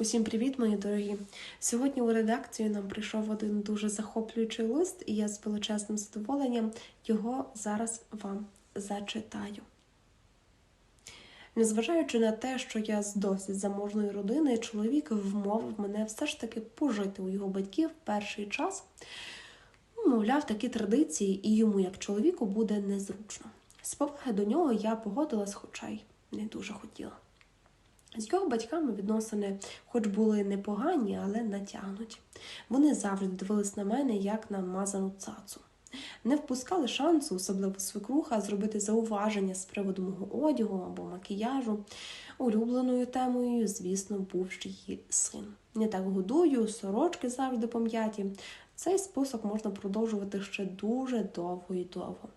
Усім привіт, мої дорогі! Сьогодні у редакцію нам прийшов один дуже захоплюючий лист, і я з величезним задоволенням його зараз вам зачитаю. Незважаючи на те, що я з досить заможної родини, чоловік вмовив мене все ж таки пожити у його батьків перший час. Мовляв, такі традиції і йому, як чоловіку, буде незручно. З поваги до нього я погодилась, хоча й не дуже хотіла. З його батьками відносини, хоч були непогані, але натягнуті. Вони завжди дивились на мене як на мазану цацу. Не впускали шансу, особливо свекруха, зробити зауваження з приводу мого одягу або макіяжу. Улюбленою темою, звісно, був ще її син. Не так годую, сорочки завжди пом'яті. Цей список можна продовжувати ще дуже довго і довго.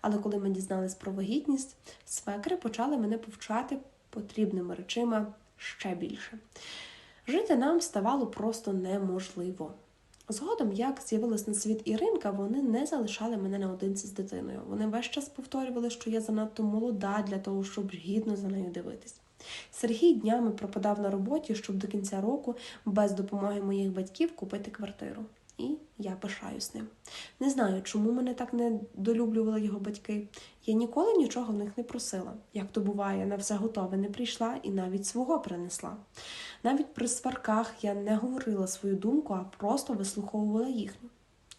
Але коли ми дізнались про вагітність, свекри почали мене повчати потрібними речима ще більше. Жити нам ставало просто неможливо. Згодом, як з'явилась на світ Іринка, вони не залишали мене наодинці з дитиною. Вони весь час повторювали, що я занадто молода для того, щоб гідно за нею дивитись. Сергій днями пропадав на роботі, щоб до кінця року без допомоги моїх батьків купити квартиру. І я пишаюсь ним. Не знаю, чому мене так не долюблювали його батьки. Я ніколи нічого в них не просила. Як то буває, на все готове не прийшла і навіть свого принесла. Навіть при сварках я не говорила свою думку, а просто вислуховувала їхню.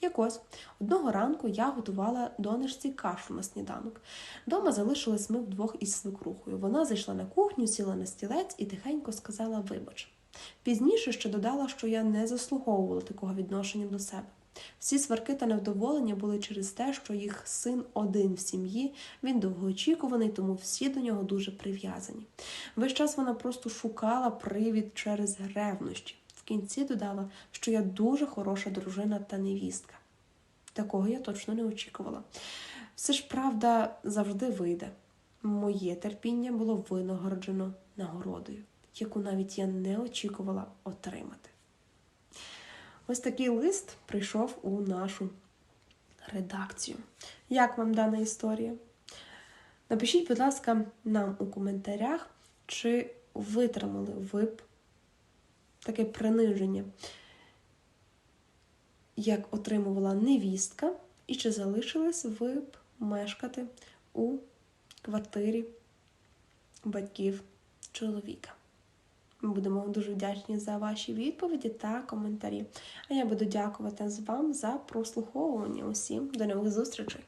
Якось одного ранку я готувала донечці кашу на сніданок. Дома залишились ми вдвох із свекрухою. Вона зайшла на кухню, сіла на стілець і тихенько сказала вибач. Пізніше ще додала, що я не заслуговувала такого відношення до себе. Всі сварки та невдоволення були через те, що їх син один в сім'ї, він довгоочікуваний, тому всі до нього дуже прив'язані. Весь час вона просто шукала привід через ревнощі. В кінці додала, що я дуже хороша дружина та невістка. Такого я точно не очікувала. Все ж правда завжди вийде. Моє терпіння було винагороджено нагородою, яку навіть я не очікувала отримати. Ось такий лист прийшов у нашу редакцію. Як вам дана історія? Напишіть, будь ласка, нам у коментарях, чи витримали ви б таке приниження, як отримувала невістка, і чи залишились ви б мешкати у квартирі батьків чоловіка. Ми будемо дуже вдячні за ваші відповіді та коментарі. А я буду дякувати вам за прослуховування. Усім до нових зустрічей!